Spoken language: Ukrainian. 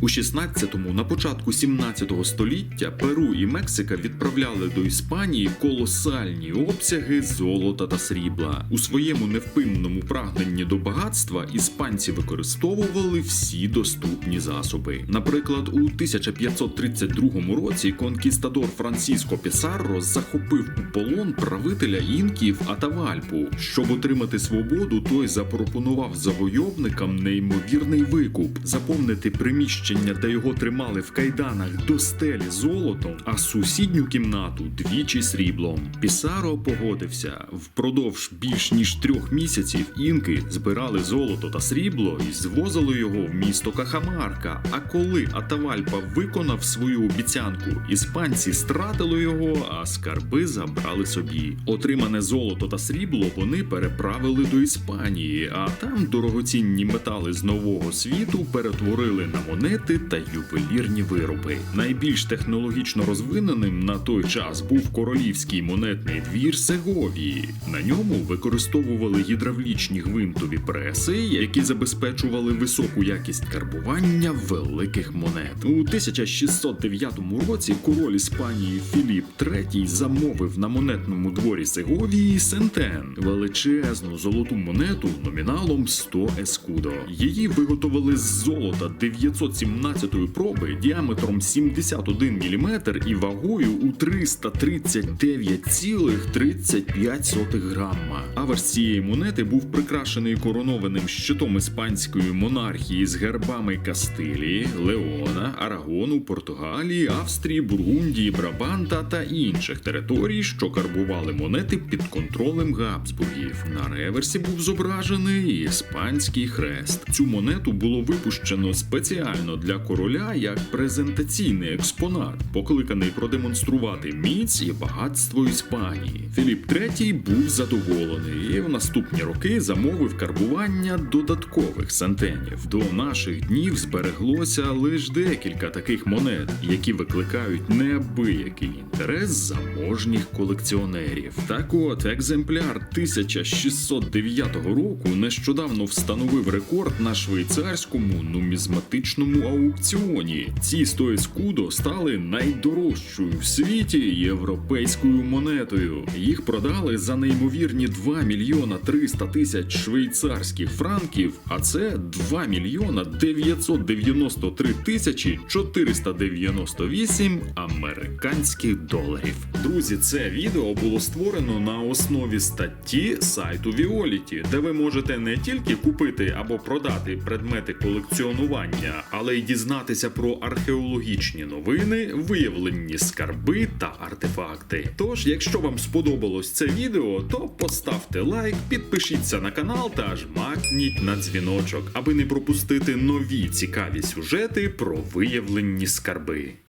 У 16-му, на початку 17-го століття Перу і Мексика відправляли до Іспанії колосальні обсяги золота та срібла. У своєму невпинному прагненні до багатства іспанці використовували всі доступні засоби. Наприклад, у 1532 році конкістадор Франциско Пісарро захопив у полон правителя інків Атавальпу. Щоб отримати свободу, той запропонував завойовникам неймовірний викуп заповнити приміщення, де його тримали в кайданах до стелі золотом, а сусідню кімнату двічі сріблом. Пісаро погодився. Впродовж більш ніж трьох місяців інки збирали золото та срібло і звозили його в місто Кахамарка. А коли Атавальпа виконав свою обіцянку, іспанці стратили його, а скарби забрали собі. Отримане золото та срібло вони переправили до Іспанії, а там дорогоцінні метали з нового світу перетворили на монети та ювелірні вироби. Найбільш технологічно розвиненим на той час був королівський монетний двір Сеговії. На ньому використовували гідравлічні гвинтові преси, які забезпечували високу якість карбування великих монет. У 1609 році король Іспанії Філіп III замовив на монетному дворі Сеговії сентен величезну золоту монету номіналом 100 ескудо. Її виготовили з золота 917 проби діаметром 71 мм і вагою у 339,35 грама. Аверс цієї монети був прикрашений коронованим щитом іспанської монархії з гербами Кастилії, Леона, Арагону, Португалії, Австрії, Бургундії, Брабанта та інших територій, що карбували монети під контролем Габсбургів. На реверсі був зображений іспанський хрест. Цю монету було випущено спеціально для короля як презентаційний експонат, покликаний продемонструвати міць і багатство Іспанії. Філіп III був задоволений і в наступні роки замовив карбування додаткових сантенів. До наших днів збереглося лише декілька таких монет, які викликають неабиякий інтерес заможніх колекціонерів. Так от, екземпляр 1609 року нещодавно встановив рекорд на швейцарському нумізматичному аукціоні. Ці 100 ескудо стали найдорожчою в світі європейською монетою. Їх продали за неймовірні 2 мільйона 300 тисяч швейцарських франків, а це 2 мільйона 993 тисячі 498 американських доларів. Друзі, це відео було створено на основі статті сайту Violet, де ви можете не тільки купити або продати предмети колекціонування, але й дізнатися про археологічні новини, виявлені скарби та артефакти. Тож, якщо вам сподобалось це відео, то поставте лайк, підпишіться на канал та жмакніть на дзвіночок, аби не пропустити нові цікаві сюжети про виявлені скарби.